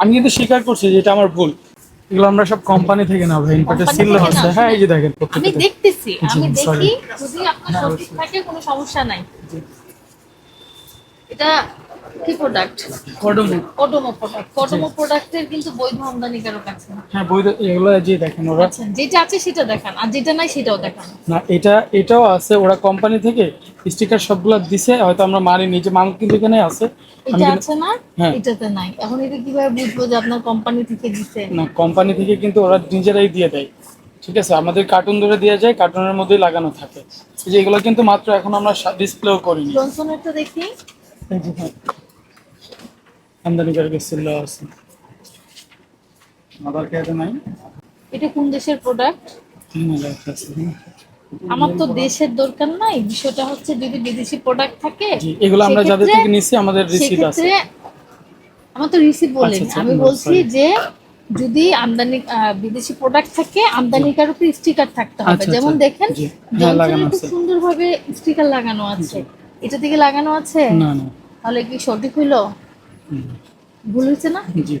আমি কিন্তু স্বীকার করছি যে এটা আমার ভুল। এগুলো আমরা সব কোম্পানি থেকে না ভাই এটা সিল হচ্ছে। হ্যাঁ এই যে দেখেন আমি দেখতেছি আমি দেখি যদি আপনার সঠিক থাকে কোনো সমস্যা নাই। এটা কি প্রোডাক্ট কডমো কডোমো প্রোডাক্ট কডোমো প্রোডাক্টের কিন্তু বৈধ আমদানিকারক আছে। হ্যাঁ বৈধ এগুলো যে দেখেন ওরা আচ্ছা যেটা আছে সেটা দেখান আর যেটা নাই সেটাও দেখান। না এটা এটাও আছে ওরা কোম্পানি থেকে স্টিকার সবগুলো দিছে হয়তো আমরা মারিনি যে মাল কিন্তু এখানে আছে। এটা আছে না? হ্যাঁ। এটাতে নাই। এখন এটা কীভাবে বুঝব যে আপনার কোম্পানি থেকে দিছে? না কোম্পানি থেকে কিন্তু ওরা নিজেরাই দিয়ে দেয়। ঠিক আছে আমাদের কার্টুন ধরে দেওয়া যায় কার্টুনের মধ্যেই লাগানো থাকে। যে এগুলো কিন্তু মাত্র এখন আমরা ডিসপ্লেও করিনি। জনসনেরটা দেখি। আমদানিকারকের সিল আছে। আবার কেটে নাই? এটা কোন দেশের প্রোডাক্ট আমার তো দেশের দরকার নাই বিষয়টা হচ্ছে যদি বিদেশি প্রোডাক্ট থাকে জি এগুলো আমরা যাদের থেকে নিচ্ছি আমাদের রিসিট আছে। আমার তো রিসিভ বলেন আচ্ছা, আচ্ছা, আমি বলছি যে যদি আমদানি বিদেশি প্রোডাক্ট থাকে আমদানিকার উপর স্টিকার থাকতে হবে। আচ্ছা, যেমন দেখেন হ্যাঁ, খুব। সুন্দরভাবে স্টিকার লাগানো আছে। এটা থেকে লাগানো আছে? না না। তাহলে কি সঠিক হইল? ভুল হয়েছে না? জি।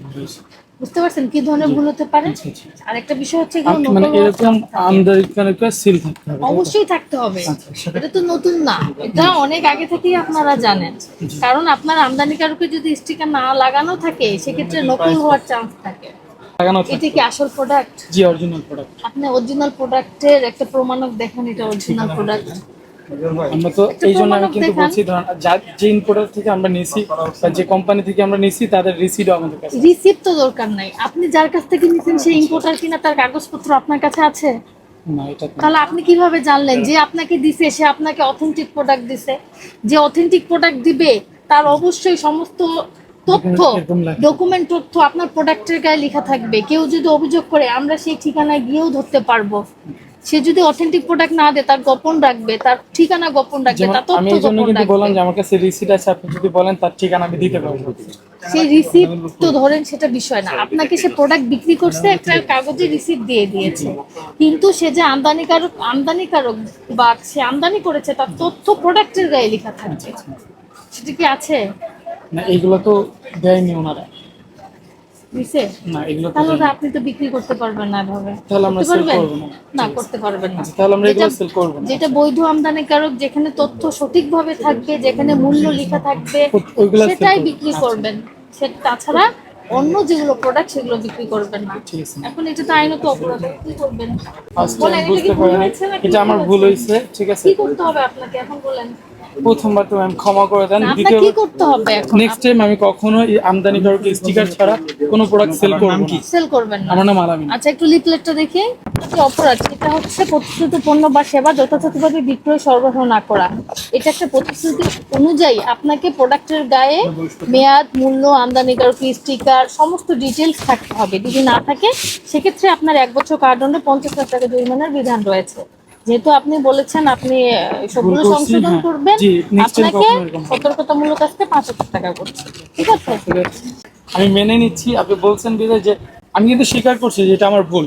বুঝতে পারছেন কি ধরনের ভুল হতে পারে। আরেকটা বিষয় হচ্ছে এগুলো মানে এরকম chance থাকে। সিল থাকতে হবে অবশ্যই থাকতে হবে। আচ্ছা, এটা তো নতুন না। এটা অনেক আগে থেকেই আপনারা জানেন। কারণ আপনার আমদানিকারকে যদি স্টিকার না লাগানো থাকে সেক্ষেত্রে নকল হওয়ার চান্স থাকে। লাগানো থাকে। এটা কি আসল প্রোডাক্ট জি অরিজিনাল প্রোডাক্ট আপনি অরিজিনাল প্রোডাক্টের একটা প্রমাণক দেখেন এটা অরিজিনাল প্রোডাক্ট আমরা তো এই জন্য আমি কিন্তু বলছি যে ইম্পোর্টার থেকে আমরা নিছি বা যে কোম্পানি থেকে আমরা নিছি তাদের রিসিটও আমাদের কাছে রিসিপ্ট তো দরকার নাই। আপনি যার কাছ থেকে নিছেন সেই ইম্পোর্টার কিনা তার কাগজপত্র আপনার কাছে আছে? তাহলে আপনি কীভাবে জানলেন যে আপনাকে দিছে সে আপনাকে অথেন্টিক প্রোডাক্ট দিছে? যে অথেন্টিক প্রোডাক্ট দিবে তার অবশ্যই সমস্ত তথ্য ডকুমেন্ট তথ্য আপনার প্রোডাক্টের গায়ে লেখা থাকবে। কেউ যদি অভিযোগ করে আমরা সেই ঠিকানায় গিয়েও ধরতে পারব। সে যদি অথেন্টিক প্রোডাক্ট না দেয় তার গোপন রাখবে তার ঠিকানা গোপন রাখবে তার তথ্য গোপন কিন্তু বললাম যে আমার কাছে রিসিট আছে আপনি যদি বলেন তার ঠিকানা আমি দিতে পারব। সেই রিসিপ্ট তো ধরেন সেটা বিষয় না আপনাকে সে প্রোডাক্ট বিক্রি করছে একটা কাগজে রিসিপ্ট দিয়ে দিয়েছে। কিন্তু সে যে আমদানিকারক আমদানিকারক বা সে আমদানি করেছে তার তথ্য প্রোডাক্টের গায়ে লেখা থাকছে। সেটা কি আছে? না এগুলো তো দেয়নি ওনারা। দিছে না এগুলো তাহলে আপনি তো বিক্রি করতে পারবেন না এভাবে। তাহলে আমরা করতে সেল পারবেন? না। না করতে পারবেন না। আচ্ছা, তাহলে আমরা এগুলো যেটা- সেল করব না। যেটা বৈধ আমদানিকারক যেখানে তথ্য সঠিকভাবে থাকবে যেখানে মূল্য লেখা থাকবে সেটাই বিক্রি আচ্ছা। করবেন। সে তাছাড়া অন্য যেগুলো প্রোডাক্ট সেগুলো বিক্রি করবেন না। ঠিক আছে। এখন এটা তো আইনত অপরাধ কি করবেন? ফার্স্ট কি বুঝতে পারিনি এটা আমার ভুল ভুল হয়েছে? হয়েছে ঠিক আছে। কি করতে হবে আপনাকে? এখন বলেন। প্রথমবার তো ম্যাম ক্ষমা করে দেন। দ্বিতীয় কি করতে হবে এখন? নেক্সট টাইম আমি কখনো এই আমদানিকারক স্টিকার ছাড়া কোনো প্রোডাক্ট সেল করব না। সেল করবেন না। আমার নাম আলামিন। আচ্ছা একটু লিফলেটটা দেখি। যে অপরাধ? সেটা হচ্ছে প্রতিশ্রুত পণ্য বা সেবা যথাযথভাবে বিক্রয় সরবরাহ না করা। এটা একটা প্রতিশ্রুতি অনুযায়ী আপনাকে প্রোডাক্টের গায়ে মেয়াদ মূল্য আমদানিকারক স্টিকার সমস্ত ডিটেলস থাকতে হবে। যদি না থাকে সেক্ষেত্রে আপনার এক বছর কারাদণ্ডে পঞ্চাশ হাজার টাকা জরিমানার বিধান রয়েছে। যেহেতু আপনি বলেছেন আপনি সবগুলো সংশোধন হ্যাঁ। করবেন আপনাকে সতর্কতামূলক আসতে পাঁচ হাজার টাকা করছে ঠিক আছে? আমি মেনে নিচ্ছি আপনি বলছেন বিদায় যে আমি কিন্তু স্বীকার করছি যেটা আমার ভুল।